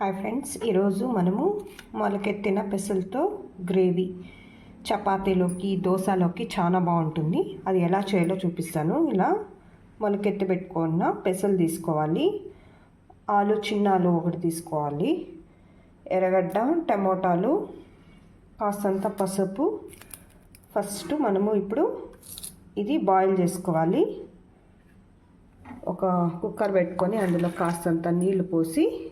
Hi friends ఈరోజు మనము మొలకెత్తిన పెసలతో గ్రేవీ. చపాతీలోకి దోశలోకి చాలా బాగుంటుంది. అది ఎలా చేయాలో చూపిస్తాను. ఇలా మొలకెత్తి పెట్టుకున్న పెసలు తీసుకోవాలి. ఆలు చిన్న ఆలు ఒకటి తీసుకోవాలి. ఎర్రగడ్డ టమోటాలు కాస్తంత పసుపు. ఫస్ట్ మనము ఇప్పుడు ఇది బాయిల్ చేసుకోవాలి. ఒక కుక్కర్ పెట్టుకొని అందులో కాస్తంత నీళ్ళు పోసి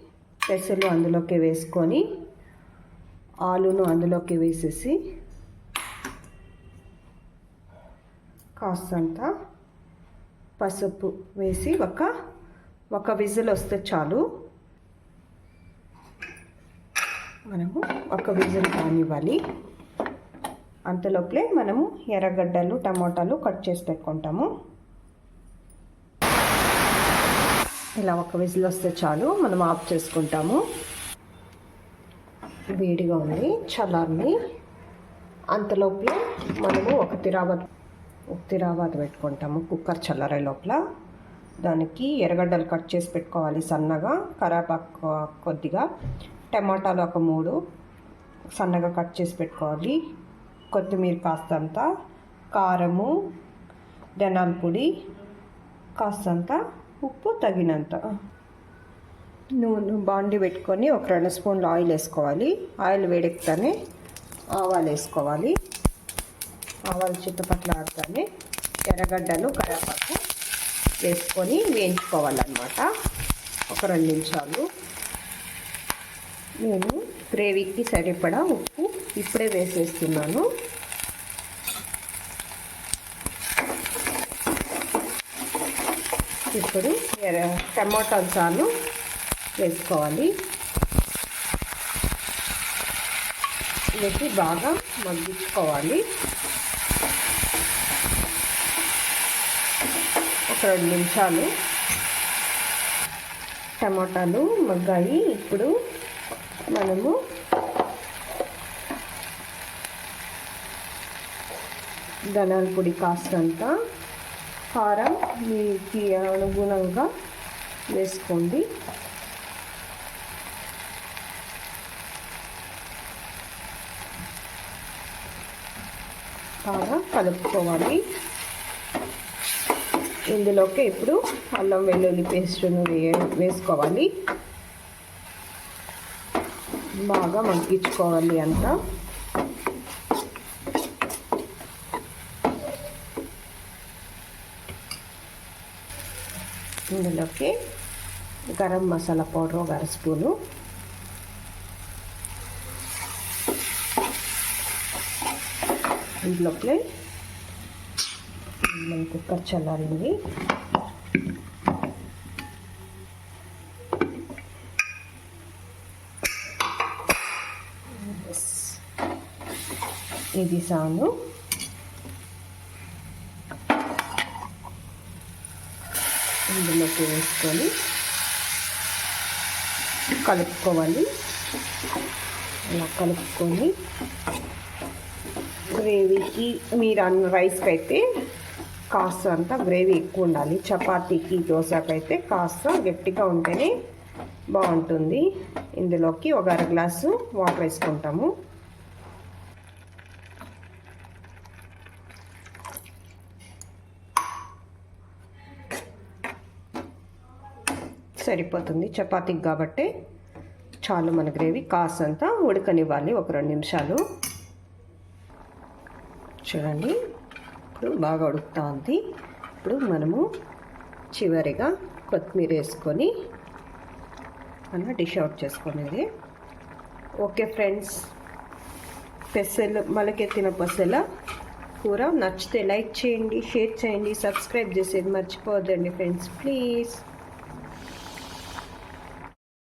పెసలు అందులోకి వేసుకొని ఆలును అందులోకి వేసేసి కాస్తంత పసుపు వేసి ఒక ఒక విజిల్ వస్తే చాలు. మనము ఒక విజిల్ కానివ్వాలి అంతలోపలే మనము ఎర్రగడ్డలు టమాటాలు కట్ చేసి పెట్టుకుంటాము. ఇలా ఒక విజిల్ వస్తే చాలు మనం ఆఫ్ చేసుకుంటాము. వేడిగా ఉంది చల్లారిని అంతలోపల మనము ఒక తిరాబాద్ ఒక తిరాబాద్ పెట్టుకుంటాము కుక్కర్ చల్లారే లోపల. దానికి ఎర్రగడ్డలు కట్ చేసి పెట్టుకోవాలి సన్నగా కరాపాకు కొద్దిగా టమాటాలు ఒక మూడు సన్నగా కట్ చేసి పెట్టుకోవాలి. కొత్తిమీర కాస్తంత కారము ధనాల పొడి కాస్తంత ఉప్పు తగినంత. నూనె బాండి పెట్టుకొని ఒక రెండు స్పూన్లు ఆయిల్ వేసుకోవాలి. ఆయిల్ వేడెక్తానే ఆవాలు వేసుకోవాలి. ఆవాలు చుట్టుపక్కల ఆడుతానే ఎర్రగడ్డలు కరివేపాకు వేసుకొని వేయించుకోవాలన్నమాట. ఒక రెండు నిమిషాలు. నేను గ్రేవీకి సరిపడా ఉప్పు ఇప్పుడే వేసేస్తున్నాను. ఇప్పుడు టమాటాలు చాలు వేసుకోవాలి. వేసి బాగా మగ్గించుకోవాలి ఒక రెండు నిమిషాలు టమాటాలు మగ్గాయి. ఇప్పుడు మనము ధనాల పొడి కాస్తంత కారం మీకు అనుగుణంగా వేసుకోండి. బాగా కలుపుకోవాలి. ఇందులోకి ఇప్పుడు అల్లం వెల్లుల్లి పేస్ట్ను వేసుకోవాలి. బాగా మగ్గించుకోవాలి అంతా. ఇందులోకి గరం మసాలా పౌడర్ ఒక అర స్పూను. ఇంట్లోకి మన కుక్కర్ చల్లారింది. ఇది సాను ఇందులోకి వేసుకొని కలుపుకోవాలి. అలా కలుపుకొని గ్రేవీకి మీరు అన్న రైస్కి అయితే కాస్త అంత గ్రేవీ ఎక్కువ ఉండాలి. చపాతీకి దోశకైతే కాస్త గట్టిగా ఉంటేనే బాగుంటుంది. ఇందులోకి ఒక అర గ్లాసు వాటర్ వేసుకుంటాము. సరిపోతుంది. చపాతీకి కాబట్టి చాలు మన గ్రేవీ. కాసంత ఉడకనివ్వాలి ఒక రెండు నిమిషాలు. చూడండి. ఇప్పుడు బాగా ఉడుకుతూ ఉంది ఇప్పుడు మనము చివరిగా కొత్తిమీర వేసుకొని మనం డిష్ అవుట్ చేసుకునేది. Okay friends. పెసలు మొలకెత్తిన పెసల కూర నచ్చితే లైక్ చేయండి షేర్ చేయండి సబ్స్క్రైబ్ చేసేది మర్చిపోవద్దండి ఫ్రెండ్స్. ప్లీజ్.